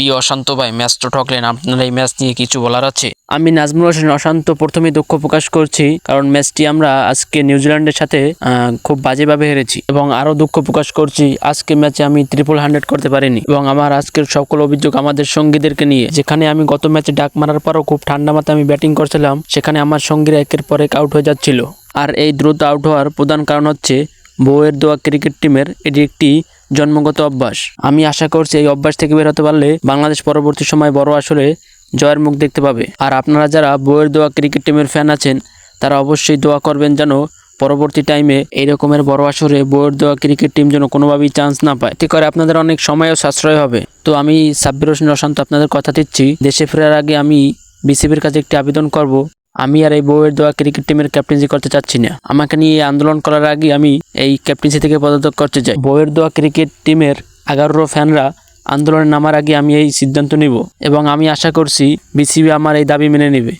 প্রিয় অশান্ত ভাই ম্যাচ তো ঠকলেন। আপনার এই ম্যাচ নিয়ে কিছু বলার আছে? আমি নাজমুল হোসেন অশান্ত প্রথমেই দুঃখ প্রকাশ করছি, কারণ ম্যাচটি আমরা আজকে নিউজিল্যান্ডের সাথে খুব বাজেভাবে হেরেছি এবং আরও দুঃখ প্রকাশ করছি আজকে ম্যাচে আমি ট্রিপল হান্ড্রেড করতে পারিনি এবং আমার আজকের সকল অভিযোগ আমাদের সঙ্গীদেরকে নিয়ে। যেখানে আমি গত ম্যাচে ডাক মারার পরও খুব ঠান্ডা মাথায় আমি ব্যাটিং করছিলাম, সেখানে আমার সঙ্গীরা একের পর এক আউট হয়ে যাচ্ছিল। আর এই দ্রুত আউট হওয়ার প্রধান কারণ হচ্ছে, বউয়ের দোয়া ক্রিকেট টিমের এটি একটি জন্মগত অভ্যাস। আমি আশা করছি এই অভ্যাস থেকে বের হতে পারলে বাংলাদেশ পরবর্তী সময় বড় আসরে জয়ের মুখ দেখতে পাবে। আর আপনারা যারা বইয়ের দোয়া ক্রিকেট টিমের ফ্যান আছেন, তারা অবশ্যই দোয়া করবেন যেন পরবর্তী টাইমে এই রকমের বড় আসরে বইয়ের দোয়া ক্রিকেট টিম যেন কোনোভাবেই চান্স না পায়। এতে করে আপনাদের অনেক সময়ও সাশ্রয় হবে। তো আমি সাব্বির হোসেন অশান্ত আপনাদের কথা দিচ্ছি। দেশে ফেরার আগে আমি বিসিবির কাছে একটি আবেদন করব। আমি আর এই বউয়ের দেওয়া ক্রিকেট টিমের ক্যাপ্টেন্সি করতে চাচ্ছি না। আমাকে নিয়ে আন্দোলন করার আগে আমি এই ক্যাপ্টেন্সি থেকে পদত্যাগ করতে চাই। বউয়ের দেওয়া ক্রিকেট টিমের এগারো ফ্যানরা আন্দোলনে নামার আগে আমি এই সিদ্ধান্ত নিব এবং আমি আশা করছি বিসিবি আমার এই দাবি মেনে নেবে।